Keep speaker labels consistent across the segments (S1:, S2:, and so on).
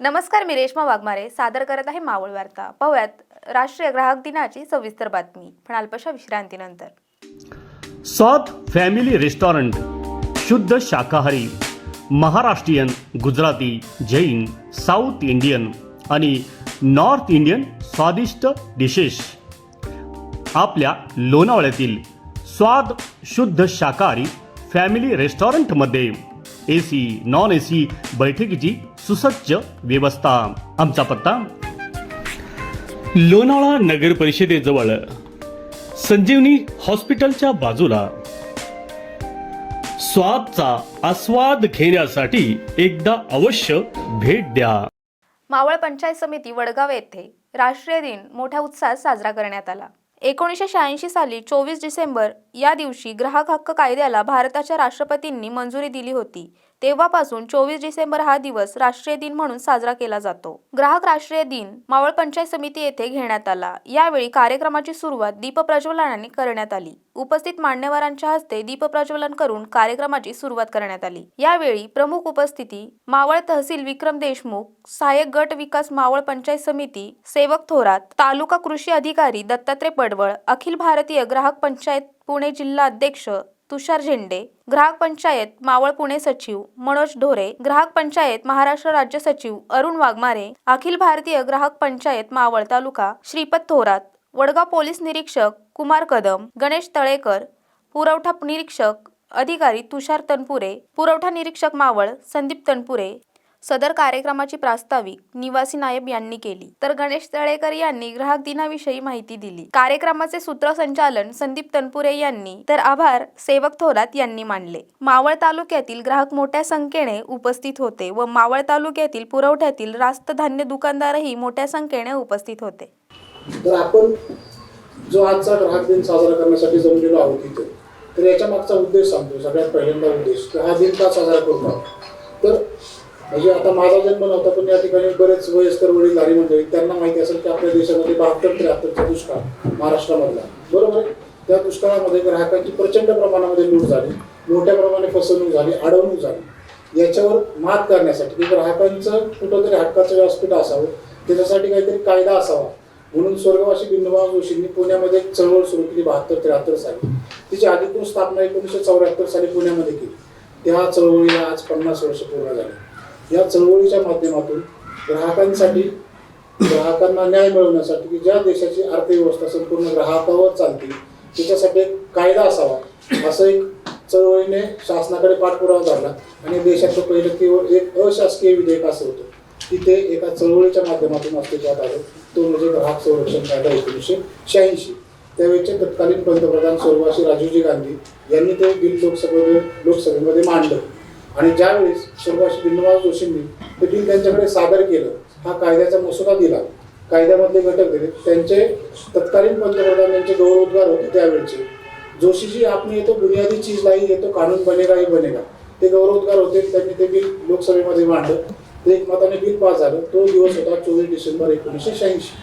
S1: नमस्कार मी रेश्मा वाघमारे. सादर करत आहे मावळ वार्ता. पाहूयात राष्ट्रीय ग्राहक दिनाची सविस्तर बातमी. पण अल्पशा विश्रांतीनंतर.
S2: स्वाद फॅमिली रेस्टॉरंट. शुद्ध शाकाहारी. महाराष्ट्रीयन गुजराती जैन साऊथ इंडियन आणि नॉर्थ इंडियन स्वादिष्ट डिशेस आपल्या लोणावळ्यातील स्वाद शुद्ध शाकाहारी फॅमिली रेस्टॉरंटमध्ये A C non A C बैठकीची सुसज्ज व्यवस्था. आमचा पत्ता. लोणावळा नगर परिषदेजवळ. संजीवनी हॉस्पिटलच्या बाजूला. स्वादचा आस्वाद घेण्यासाठी एकदा अवश्य भेट द्या.
S1: मावळ पंचायत समिती वडगाव येथे राष्ट्रीय दिन मोठ्या उत्साहात साजरा करण्यात आला. एकोणीसशे शहाऐंशी साली चोवीस डिसेंबर या दिवशी ग्राहक हक्क कायद्याला भारताच्या राष्ट्रपतींनी मंजुरी दिली होती. तेव्हापासून चोवीस डिसेंबर हा दिवस राष्ट्रीय दिन म्हणून साजरा केला जातो. ग्राहक राष्ट्रीय दिन मावळ पंचायत समिती येथे घेण्यात आला. यावेळी कार्यक्रमाची सुरुवात दीप प्रज्वलनाने करण्यात आली. उपस्थित मान्यवरांच्या हस्ते दीप प्रज्वलन करून कार्यक्रमाची सुरुवात करण्यात आली. यावेळी प्रमुख उपस्थिती मावळ तहसील विक्रम देशमुख सहाय्यक गट विकास मावळ पंचायत समिती सेवक थोरात तालुका कृषी अधिकारी दत्तात्रय पडवळ अखिल भारतीय ग्राहक पंचायत पुणे जिल्हा अध्यक्ष तुषार झेंडे ग्राहक पंचायत मावळ पुणे सचिव मनोज ढोरे ग्राहक पंचायत महाराष्ट्र राज्य सचिव अरुण वाघमारे अखिल भारतीय ग्राहक पंचायत मावळ तालुका श्रीपद थोरात वडगाव पोलीस निरीक्षक कुमार कदम गणेश तळेकर पुरवठा निरीक्षक अधिकारी तुषार तनपुरे पुरवठा निरीक्षक मावळ संदीप तनपुरे सदर कार्यक्रमाची प्रास्ताविक निवासी नायब यांनी केली. तर गणेश तळेकर यांनी ग्राहक दिनाविषयी माहिती दिली. कार्यक्रमाचे सूत्रसंचालन संदीप तनपुरे यांनी तर आभार सेवक थोरात यांनी मानले. मावळ तालुक्यातील ग्राहक मोठ्या संख्येने उपस्थित होते व मावळ तालुक्यातील पुरवठ्यातील रास्त धान्य दुकानदारही मोठ्या संख्येने उपस्थित होते.
S3: तर आपण जो आजचा ग्राहक दिन साजरा करण्यासाठी जमलेलो आहोत इथे तर याच्या मागचा उद्देश सांगतो सगळ्यात पहिल्यांदा उद्देश हा दिन का साजरा करतो तर म्हणजे आता माझा जन्म नव्हता पण या ठिकाणी बरेच वयस्कर वडीलधारी मंडळी त्यांना माहिती असेल की आपल्या देशामध्ये बहात्तर त्र्याहत्तरचा दुष्काळ महाराष्ट्रामधला बरोबर आहे? त्या दुष्काळामध्ये ग्राहकांची प्रचंड प्रमाणामध्ये लूट झाली मोठ्या प्रमाणे फसवणूक झाली अडवणूक झाली. याच्यावर मात करण्यासाठी की ग्राहकांचं कुठंतरी हक्काचं व्यासपीठ असावं त्याच्यासाठी काहीतरी कायदा असावा. म्हणून स्वर्गवासी बिंदुबा जोशींनी पुण्यामध्ये एक चळवळ सुरू केली बहात्तर त्र्याहत्तर साली. तिची अधिकृत स्थापना एकोणीसशे चौऱ्याहत्तर साली पुण्यामध्ये केली. त्या चळवळीला आज पन्नास वर्ष पूर्ण झाली. या चळवळीच्या माध्यमातून ग्राहकांसाठी ग्राहकांना न्याय मिळवण्यासाठी की ज्या देशाची अर्थव्यवस्था संपूर्ण ग्राहकावर चालते त्याच्यासाठी एक कायदा असावा. असं एक चळवळीने शासनाकडे पाठपुरावा झाला आणि देशाचं पहिलं केवळ एक अशासकीय विधेयक असं होतं. की ते एका चळवळीच्या माध्यमातून अस्तित्वात आलं. तो म्हणजे ग्राहक संरक्षण कायदा एकोणीसशे शहाऐंशी. त्यावेळेचे तत्कालीन पंतप्रधान स्वर्गवासी राजीवजी गांधी यांनी ते बिल लोकसभेमध्ये लोकसभेमध्ये मांडलं. आणि ज्यावेळेस स्वर्गवासी बिंदुभाव जोशींनी ते बिल त्यांच्याकडे सादर केलं हा कायद्याचा मसुदा दिला. कायद्यामधले घटक दिले. त्यांचे तत्कालीन पंतप्रधान यांचे गौरवोद्गार होते त्यावेळचे. जोशीजी आपने येतो बुनियादी चीज नाही येतो कानून बनेगा ही बनेगा. ते गौरवोद्गार होते. त्यांनी ते बिल लोकसभेमध्ये मांडलं. ते एकमताने बिल पास झालं. तो दिवस होता चोवीस डिसेंबर एकोणीसशे शहाऐंशी.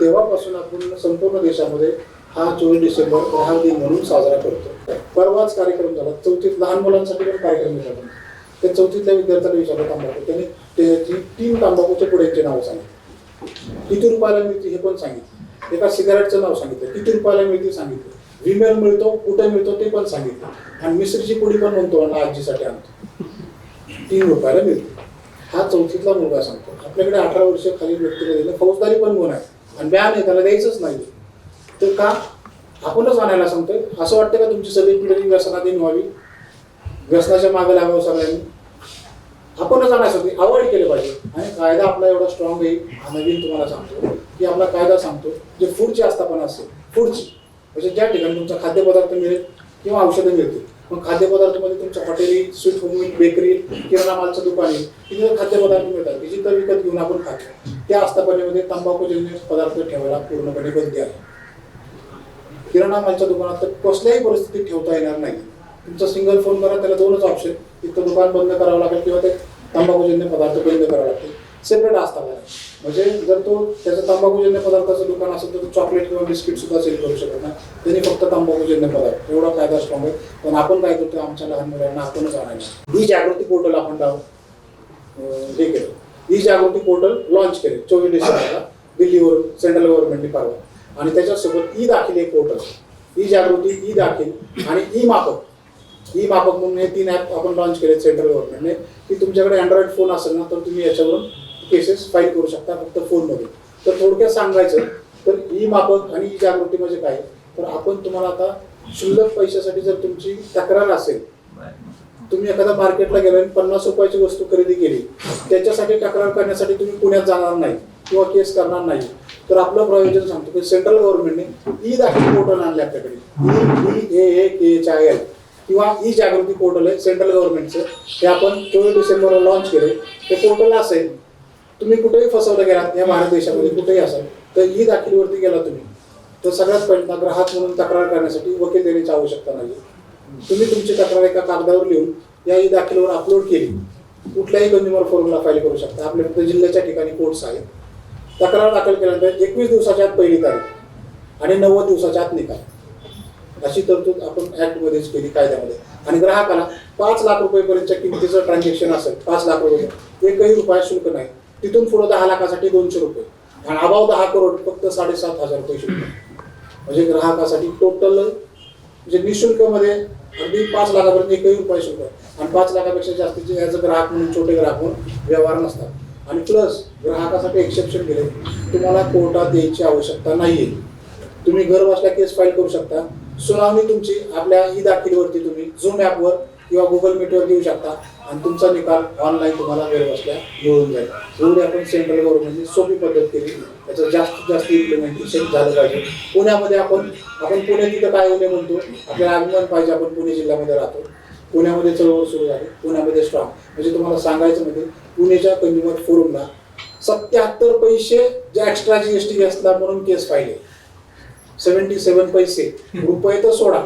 S3: तेव्हापासून आपण संपूर्ण देशामध्ये हा चोवीस डिसेंबर लहान दिन म्हणून साजरा करतो. परवाच कार्यक्रम झाला. चौथीत लहान मुलांसाठी पण कार्यक्रम झाला. त्या चौथीतल्या विद्यार्थ्याला विचारलं तांबाखू. त्यांनी त्याची तीन तांबाखूच्या पुढ्यांचे नाव सांगितलं. किती रुपयाला मिळते हे पण सांगितलं. एका सिगारेटचं नाव सांगितलं. किती रुपयाला मिळते सांगितलं. विमेल मिळतो कुठे मिळतो ते पण सांगितलं. आणि मिसरीची पुढी पण म्हणतो आणि आजीसाठी आणतो. तीन रुपयाला मिळते हा चौथीतला मुलगा सांगतो. आपल्याकडे अठरा वर्ष खाली व्यक्तीला दिलं. फौजदारी पण गुन्हा आहे. आणि बॅन आहे त्याला द्यायचंच नाही. तर का? आपणच आणायला सांगतोय. असं वाटतं का तुमची सगळी पिढी व्यसनाधीन व्हावी? व्यसनाच्या मागे लागावं सगळ्यांनी? आपणच आणायसाठी अवॉइड केलं पाहिजे. आणि कायदा आपला एवढा स्ट्रॉंग आहे हा नवीन तुम्हाला सांगतो. की आपला कायदा सांगतो जे फूडची आस्थापना असते फूडची म्हणजे ज्या ठिकाणी तुमचा खाद्यपदार्थ मिळेल किंवा औषधं मिळतील. मग खाद्यपदार्थामध्ये तुमच्या हॉटेली स्वीट होम बेकरी किराणा मालचं दुकान आहे. तिथे खाद्यपदार्थ मिळतात की जिथं विकत घेऊन आपण खातो. त्या आस्थापनेमध्ये तंबाखूजन्य पदार्थ ठेवायला पूर्णपणे बंदी आहे. किराणा मालच्या दुकानात तर कसल्याही परिस्थितीत ठेवता येणार नाही. तुमचा सिंगल फोन करा त्याला दोनच ऑप्शन तिथं दुकान बंद करावं लागेल किंवा ते तंबाखूजन्य पदार्थ बंद करावे लागतील. सेपरेट असतात म्हणजे जर तो त्याचं तंबाखूजन्य पदार्थाचं दुकान असेल तर तो चॉकलेट किंवा बिस्किट सुद्धा सेल करू शकत नाही. त्यांनी फक्त तंबाखूजन्य पदार्थ. एवढा कायदा स्ट्रॉंग आहे. पण आपण काय करतो आमच्या लहान मुलांना आपणच आणायचं ही जागृती पोर्टल आपण लावून हे केलं. ई जागृती पोर्टल लॉन्च केले. चोवीस डिसेंबरला. दिल्लीवर सेंट्रल गव्हर्नमेंटने परवा आणि त्याच्यासोबत ई दाखील एक portal e Jagriti e Daakhil आणि ई मापक. ई मापक म्हणून हे तीन ॲप आपण लॉन्च केले सेंट्रल गव्हर्नमेंटने की तुमच्याकडे अँड्रॉइड फोन असेल ना तर तुम्ही याच्यावरून केसेस फाईल करू शकता फक्त फोनमध्ये तर थोडक्यात सांगायचं तर ई मापक आणि ई जागृती म्हणजे काय? तर आपण तुम्हाला आता शुल्लक पैशासाठी जर तुमची तक्रार असेल तुम्ही एखाद्या मार्केटला गेला आणि पन्नास रुपयाची वस्तू खरेदी केली त्याच्यासाठी तक्रार करण्यासाठी तुम्ही पुण्यात जाणार नाही. किंवा केस करणार नाही. तर आपलं प्रयोजन सांगतो की सेंट्रल गव्हर्नमेंटने ई दाखल पोर्टल आणले आपल्याकडे. E A A K H I L. किंवा ई जागृती पोर्टल आहे सेंट्रल गव्हर्नमेंटचं ते आपण चोवीस डिसेंबरला लॉन्च केले ते पोर्टल असेल तुम्ही कुठेही फसवलं गेलात या भारत देशामध्ये कुठेही असाल तर ई दाखलीवरती गेला तुम्ही. तर सगळ्यात पहिल्यांदा ग्राहक म्हणून तक्रार करण्यासाठी वकील देण्याची आवश्यकता नाही तुम्ही तुमची तक्रार एका कागदावर लिहून या ई दाखलीवर अपलोड केली. कुठल्याही कंझ्युमर फोरमला फाईल करू शकता. आपल्या फक्त जिल्ह्याच्या ठिकाणी कोर्ट्स आहेत. तक्रार दाखल केल्यानंतर एकवीस दिवसाच्या आत पहिली तारीख आणि नव्वद दिवसाच्या आत निकाल. अशी तरतूद आपण ॲक्टमध्येच केली कायद्यामध्ये. आणि ग्राहकाला पाच लाख रुपयेपर्यंतच्या किमतीचं ट्रान्झॅक्शन असेल पाच लाख रुपये एकही रुपया शुल्क नाही. तिथून पुढं दहा लाखासाठी दोनशे रुपये. आणि अभाव दहा करोड फक्त साडेसात हजार रुपये शुल्क. म्हणजे ग्राहकासाठी टोटल म्हणजे निशुल्कमध्ये अगदी पाच लाखापर्यंत एकही रुपये शुल्क आहे. आणि पाच लाखापेक्षा जास्तीचे ॲज अ ग्राहक म्हणून छोटे ग्राहक म्हणून व्यवहार नसतात. आणि प्लस ग्राहकासाठी एक्सेप्शन केले तुम्हाला कोर्टात द्यायची आवश्यकता नाहीये. तुम्ही घर बसल्या केस फाईल करू शकता. सुनावणी तुमची आपल्या ई दाखीलवरती तुम्ही झूम ॲपवर किंवा गुगल मीटवर देऊ शकता. आणि तुमचा निकाल ऑनलाईन तुम्हाला घर बसल्या मिळून जाईल. एवढी आपण सेंट्रल गव्हर्नमेंटची सोपी पद्धत केली. त्याचं जास्तीत जास्त इम्प्लिमेंटेशन झालं पाहिजे. पुण्यामध्ये आपण आपण पुणे तिथं काय होणे म्हणतो? आपल्याला अभिमान पाहिजे आपण पुणे जिल्ह्यामध्ये राहतो. पुण्यामध्ये चळवळ सुरू झाली. पुण्यामध्ये स्ट्रॉंग म्हणजे तुम्हाला सांगायचं म्हणजे पुण्याच्या कंझ्युमर फोरमला सत्याहत्तर पैसे जे एक्स्ट्रा जीएसटी असला म्हणून केस पाहिले. सेव्हन्टी सेव्हन पैसे. रुपये तर सोडा.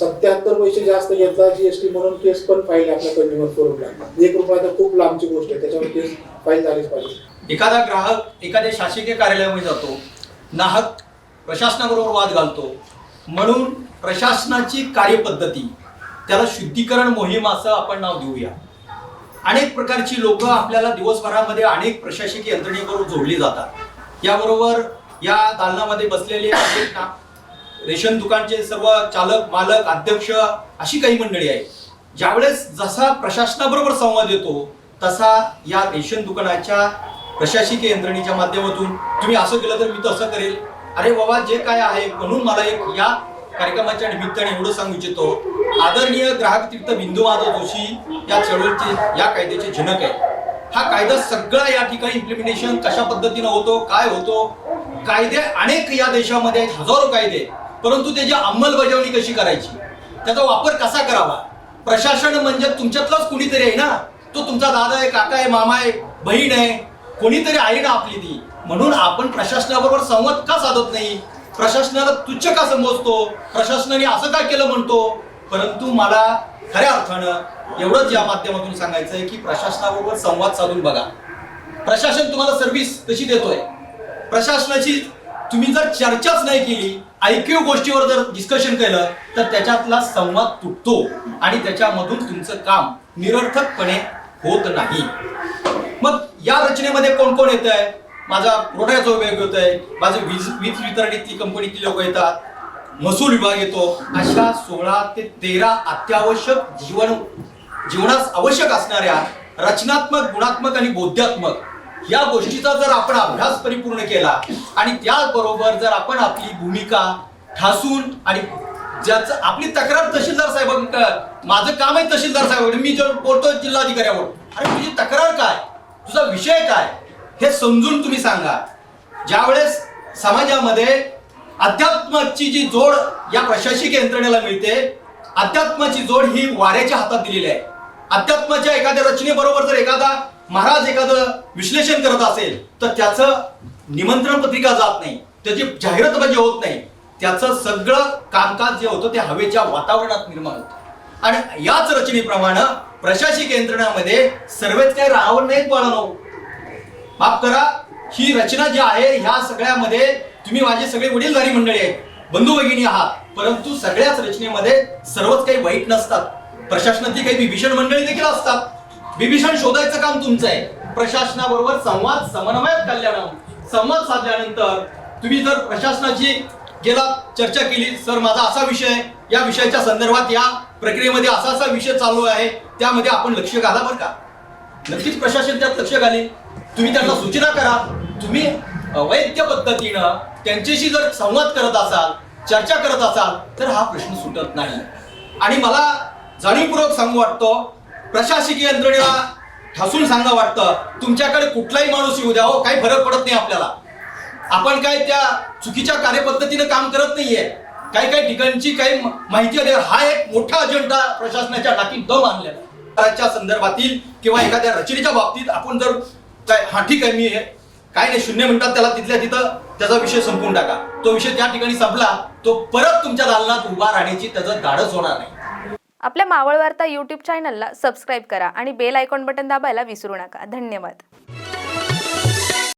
S3: सत्याहत्तर पैसे जास्त घेतला जीएसटी म्हणून केस पण फाईल आपल्या कंझ्युमर फोरमला. एक रुपया तर खूप लांबची गोष्ट आहे. त्याच्यावर केस फाईल झालीच पाहिजे.
S4: एखादा ग्राहक एखाद्या शासकीय कार्यालयामध्ये जातो. नाहक प्रशासनाबरोबर वाद घालतो. म्हणून प्रशासनाची कार्यपद्धती त्याला शुद्धीकरण मोहीम असं आपण नाव देऊया. अनेक प्रकारची लोक आपल्याला दिवसभरामध्ये अनेक प्रशासकीय यंत्रणेबरोबर जोडली जातात. याबरोबर या दालनामध्ये बसलेले आहेत ना- रेशन दुकानचे सर्व चालक मालक अध्यक्ष अशी काही मंडळी आहेत. ज्यावेळेस जसा प्रशासनाबरोबर संवाद येतो तसा या रेशन दुकानाच्या प्रशासकीय यंत्रणेच्या माध्यमातून तुम्ही असं केलं तर मी तसं करेल. अरे बाबा जे काय आहे म्हणून मला एक या कार्यक्रमाच्या निमित्ताने एवढं सांगू इच्छितो आदरणीय ग्राहक तीर्थ बिंदू माधव जोशी या चळवळीचे या कायद्याचे जनक आहे हा कायदा सगळा या ठिकाणी इम्प्लिमेंटेशन कशा पद्धतीनं होतो काय होतो? कायदे अनेक या देशामध्ये आहेत, हजारो कायदे परंतु त्याची अंमलबजावणी कशी करायची? त्याचा वापर कसा करावा? प्रशासन म्हणजे तुमच्यातलाच कुणीतरी आहे ना? तो तुमचा दादा आहे काका आहे मामा आहे बहीण आहे. कोणीतरी आहे ना आपली ती. म्हणून आपण प्रशासनाबरोबर संवाद का साधत नाही? प्रशासनाला तुच्छ का समजतो? प्रशासनाने असं का केलं म्हणतो? परंतु मला खऱ्या अर्थानं एवढंच या माध्यमातून सांगायचं आहे की प्रशासनाबरोबर संवाद साधून बघा. प्रशासन तुम्हाला सर्व्हिस तशी देतोय. प्रशासनाची तुम्ही जर चर्चाच नाही केली ऐकीव गोष्टीवर जर डिस्कशन केलं तर त्याच्यातला संवाद तुटतो आणि त्याच्यामधून तुमचं काम निरर्थकपणे होत नाही. मग या रचनेमध्ये कोण कोण येत आहे माझा पुरवठ्याचा उपयोग होत आहे. माझं वीज वीज वितरणीतली कंपनीतली लोक येतात. महसूल विभाग येतो. अशा सोळा ते तेरा अत्यावश्यक जीवन जीवनास आवश्यक असणाऱ्या रचनात्मक गुणात्मक आणि बोध्यात्मक या गोष्टीचा जर आपण अभ्यास परिपूर्ण केला आणि त्याचबरोबर जर आपण आपली भूमिका ठासून आणि ज्याचं आपली तक्रार तहसीलदार साहेबांकडे माझं काम आहे तहसीलदार साहेबांकडे. मी जर बोलतोय जिल्हाधिकाऱ्यावर. अरे तुझी तक्रार काय? तुझा विषय काय? हे समजून तुम्ही सांगा. ज्यावेळेस समाजामध्ये अध्यात्माची जी जोड या प्रशासकीय यंत्रणेला मिळते अध्यात्माची जोड ही वाऱ्याच्या हातात दिलेली आहे. अध्यात्माच्या एखाद्या रचनेबरोबर जर एखादा महाराज एखादं विश्लेषण करत असेल तर त्याचं निमंत्रण पत्रिका जात नाही. त्याची जाहिरातबाजी म्हणजे होत नाही. त्याचं सगळं कामकाज जे होतं ते हवेच्या वातावरणात निर्माण होतं. आणि याच रचनेप्रमाणे प्रशासकीय यंत्रणामध्ये सर्वच काही राहावं नाहीत बाळानो. माफ करा ही रचना जी आहे ह्या सगळ्यामध्ये तुम्ही माझे सगळे वडीलधारी मंडळी आहेत. बंधू भगिनी आहात. परंतु सगळ्याच रचनेमध्ये सर्वच काही वाईट नसतात. प्रशासनातली काही विभीषण मंडळी देखील असतात. विभीषण शोधायचं काम तुमचं आहे. प्रशासनाबरोबर संवाद समन्वय कल्याण संवाद साधल्यानंतर तुम्ही जर प्रशासनाची गेला चर्चा केली सर माझा असा विषय या विषयाच्या संदर्भात या प्रक्रियेमध्ये असा असा विषय चालू आहे. त्यामध्ये आपण लक्ष घाला बरं का. नक्कीच प्रशासन त्यात लक्ष घालेल. तुम्ही त्यांना सूचना करा. तुम्ही वैद्य पद्धतीनं त्यांच्याशी जर संवाद करत असाल चर्चा करत असाल तर हा प्रश्न सुटत नाही. आणि मला जाणीवपूर्वक सांगू वाटतो प्रशासकीय यंत्रणेला ठासून सांगा वाटतं तुमच्याकडे कुठलाही माणूस येऊ द्या हो काही फरक पडत नाही आपल्याला. आपण काय त्या चुकीच्या कार्यपद्धतीनं काम करत नाहीये. काही काही ठिकाणची काही माहिती आली हा एक मोठा अजेंडा प्रशासनाच्या टाकीत दम आणलेला संदर्भातील किंवा एखाद्या रचनेच्या बाबतीत आपण जर काय हा ठीक आहे मी हे काय नाही शून्य मिनिटात त्याला तिथल्या तिथं त्याचा विषय संपून टाका. तो विषय त्या ठिकाणी संपला तो परत तुमच्या दालनात उभा राहण्याची त्याचं धाडस होणार नाही.
S1: आपल्या मावळ वार्ता यूट्यूब चॅनलला सबस्क्राईब करा आणि बेल आयकॉन बटन दाबायला विसरू नका. धन्यवाद.